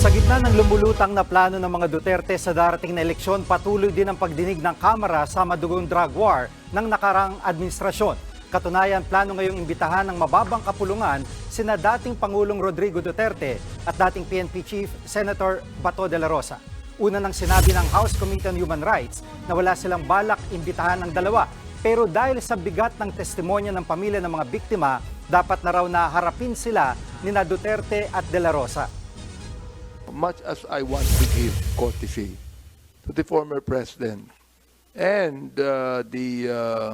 Sa gitna ng lumulutang na plano ng mga Duterte sa darating na eleksyon, patuloy din ang pagdinig ng Kamara sa madugong drug war ng nakarang administrasyon. Katunayan, plano ngayong imbitahan ng mababang kapulungan sina dating Pangulong Rodrigo Duterte at dating PNP Chief Senator Bato de la Rosa. Una nang sinabi ng House Committee on Human Rights na wala silang balak imbitahan ng dalawa. Pero dahil sa bigat ng testimonya ng pamilya ng mga biktima, dapat na raw na harapin sila ni na Duterte at de la Rosa. Much as I want to give courtesy to the former president and uh, the uh,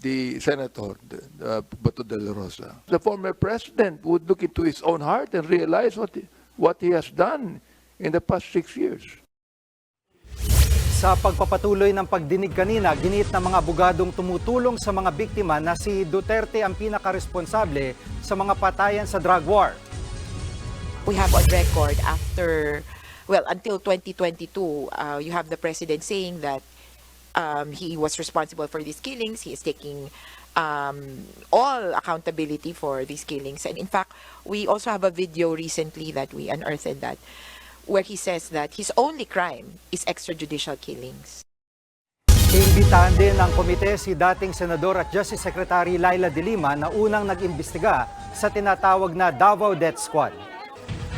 the senator, uh, Bato de Rosa, the former president would look into his own heart and realize what he, what he has done in the past six years. Sa pagpapatuloy ng pagdinig kanina, ginit ng mga abogadong tumutulong sa mga biktima na si Duterte ang pinaka-responsable sa mga patayan sa drug war. We have on record after, well, until 2022, uh, you have the president saying that um, he was responsible for these killings. He is taking um, all accountability for these killings. And in fact, we also have a video recently that we unearthed that, where he says that his only crime is extrajudicial killings. Iimbitahan din ng komite si dating Senador at Justice Secretary Laila De Lima na unang nag-imbestiga sa tinatawag na Davao Death Squad.